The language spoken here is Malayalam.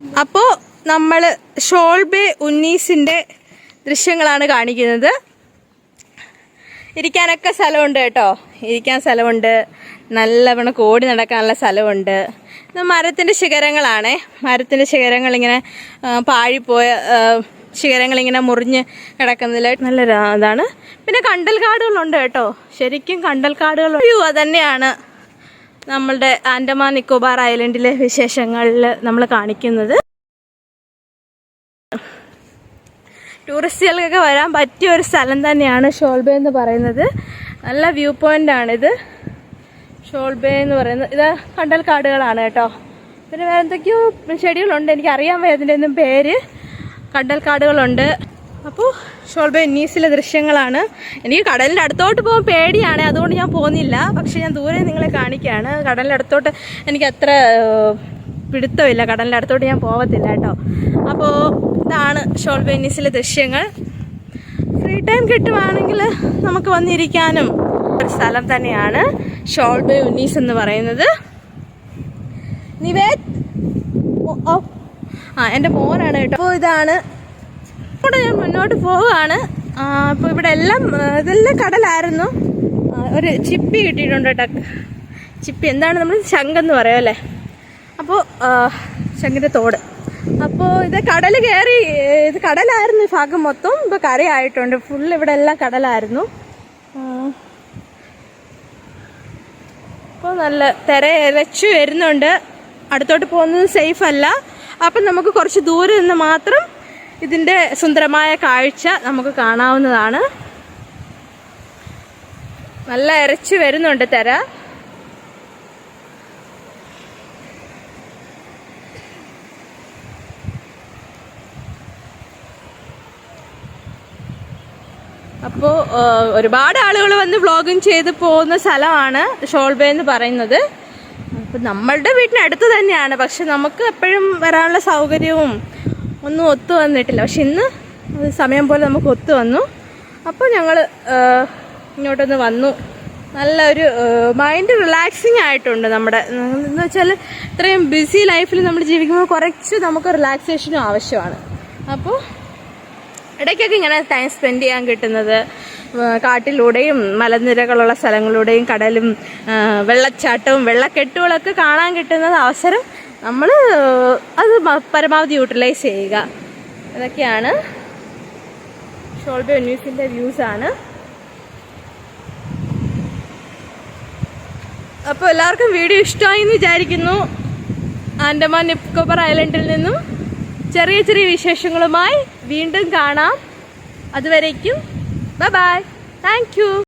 അപ്പോൾ നമ്മൾ ഷോൾബെ ഉന്നീസിന്റെ ദൃശ്യങ്ങളാണ് കാണിക്കുന്നത്. ഇരിക്കാനൊക്കെ സ്ഥലമുണ്ട് കേട്ടോ. ഇരിക്കാൻ സ്ഥലമുണ്ട്. നല്ലവണ്ണം കോടി നടക്കാനുള്ള സ്ഥലമുണ്ട്. മരത്തിന്റെ ശിഖരങ്ങളാണേ. മരത്തിന്റെ ശിഖരങ്ങളിങ്ങനെ പാഴിപ്പോയ ശിഖരങ്ങളിങ്ങനെ മുറിഞ്ഞ് കിടക്കുന്നതിൽ നല്ല ഇതാണ്. പിന്നെ കണ്ടൽ കാടുകളുണ്ട് കേട്ടോ. ശരിക്കും കണ്ടൽ കാടുകൾ വ്യൂ നമ്മളുടെ ആൻഡമാൻ നിക്കോബാർ ഐലൻഡിലെ വിശേഷങ്ങളിൽ നമ്മൾ കാണിക്കുന്നത്. ടൂറിസ്റ്റുകൾക്കൊക്കെ വരാൻ പറ്റിയ ഒരു സ്ഥലം തന്നെയാണ് ഷോൾബേ എന്ന് പറയുന്നത്. നല്ല വ്യൂ പോയിന്റ് ആണിത്. ഷോൾബേ എന്ന് പറയുന്നത്. ഇത് കണ്ടൽ കാടുകളാണ് കേട്ടോ. പിന്നെ വേറെ എന്തൊക്കെയോ ചെടികളുണ്ട്. എനിക്ക് അറിയാൻ വയ്യ ഒന്നും പേര്. കണ്ടൽ കാടുകളുണ്ട്. അപ്പോൾ ഷോൾബേ ഉന്നീസിലെ ദൃശ്യങ്ങളാണ്. എനിക്ക് കടലിന്റെ അടുത്തോട്ട് പോകാൻ പേടിയാണ് അതുകൊണ്ട് ഞാൻ പോകുന്നില്ല. പക്ഷേ ഞാൻ ദൂരെ നിങ്ങളെ കാണിക്കുകയാണ്. കടലിന്റെ അടുത്തോട്ട് എനിക്ക് അത്ര പിടുത്തമില്ല. കടലിന്റെ അടുത്തോട്ട് ഞാൻ പോകത്തില്ല കേട്ടോ. അപ്പോൾ ഇതാണ് ഷോൾബേ ഉന്നീസിലെ ദൃശ്യങ്ങൾ. ഫ്രീ ടൈം കിട്ടുവാണെങ്കിൽ നമുക്ക് വന്നിരിക്കാനും ഒരു സ്ഥലം തന്നെയാണ് ഷോൾബെ ഉന്നീസ് എന്ന് പറയുന്നത്. നിവേദ്. ആ എന്റെ മോനാണ് കേട്ടോ. അപ്പോൾ ഇതാണ് ഞാൻ മുന്നോട്ട് പോവുകയാണ്. അപ്പോൾ ഇവിടെ എല്ലാം ഇതെല്ലാം കടലായിരുന്നു. ഒരു ചിപ്പി കിട്ടിയിട്ടുണ്ട് കേട്ടോ ചിപ്പി എന്താണ് നമ്മൾ ശംഖെന്ന് പറയും അല്ലേ? അപ്പോൾ ശംഖിന്റെ തോട്. അപ്പോൾ ഇത് കടൽ കയറി ഇത് കടലായിരുന്നു ഈ ഭാഗം മൊത്തം. ഇപ്പോൾ കരയായിട്ടുണ്ട്. ഫുൾ ഇവിടെ എല്ലാം കടലായിരുന്നു. അപ്പോൾ നല്ല തിര ഇരച്ചു വരുന്നുണ്ട്. അടുത്തോട്ട് പോകുന്നത് സേഫ് അല്ല. അപ്പം നമുക്ക് കുറച്ച് ദൂരെ നിന്ന് മാത്രം ഇതിന്റെ സുന്ദരമായ കാഴ്ച നമുക്ക് കാണാവുന്നതാണ്. നല്ല ഇരച്ചു വരുന്നുണ്ട് തര. അപ്പോൾ ഒരുപാട് ആളുകൾ വന്ന് വ്ളോഗിങ് ചെയ്ത് പോകുന്ന സ്ഥലമാണ് ഷോൾബേ എന്ന് പറയുന്നത്. അപ്പം നമ്മളുടെ വീട്ടിനടുത്ത് തന്നെയാണ്. പക്ഷെ നമുക്ക് എപ്പോഴും വരാനുള്ള സൗകര്യവും ഒന്നും ഒത്തു വന്നിട്ടില്ല. പക്ഷെ ഇന്ന് സമയം പോലെ നമുക്ക് ഒത്തു വന്നു. അപ്പോൾ ഞങ്ങൾ ഇങ്ങോട്ടൊന്ന് വന്നു. നല്ലൊരു മൈൻഡ് റിലാക്സിങ് ആയിട്ടുണ്ട് നമ്മുടെ എന്ന് വെച്ചാൽ ഇത്രയും ബിസി ലൈഫിൽ നമ്മൾ ജീവിക്കുമ്പോൾ കുറച്ച് നമുക്ക് റിലാക്സേഷനും ആവശ്യമാണ്. അപ്പോൾ ഇടയ്ക്കൊക്കെ ഇങ്ങനെ ടൈം സ്പെൻഡ് ചെയ്യാൻ കിട്ടുന്നത് കാട്ടിലൂടെയും മലനിരകളുള്ള സ്ഥലങ്ങളിലൂടെയും കടലും വെള്ളച്ചാട്ടവും വെള്ളക്കെട്ടുകളൊക്കെ കാണാൻ കിട്ടുന്നത് അവസരം നമ്മൾ അത് പരമാവധി യൂട്ടിലൈസ് ചെയ്യുക. ഇതൊക്കെയാണ്. ഷോൾബേ ന്യൂസിന്റെ ആണ്. അപ്പോൾ എല്ലാവർക്കും വീഡിയോ ഇഷ്ടമായി എന്ന് വിചാരിക്കുന്നു. ആൻഡമാൻ നിക്കോബർ ഐലൻഡിൽ നിന്നും ചെറിയ ചെറിയ വിശേഷങ്ങളുമായി വീണ്ടും കാണാം. അതുവരേക്കും ബൈ ബൈ. താങ്ക്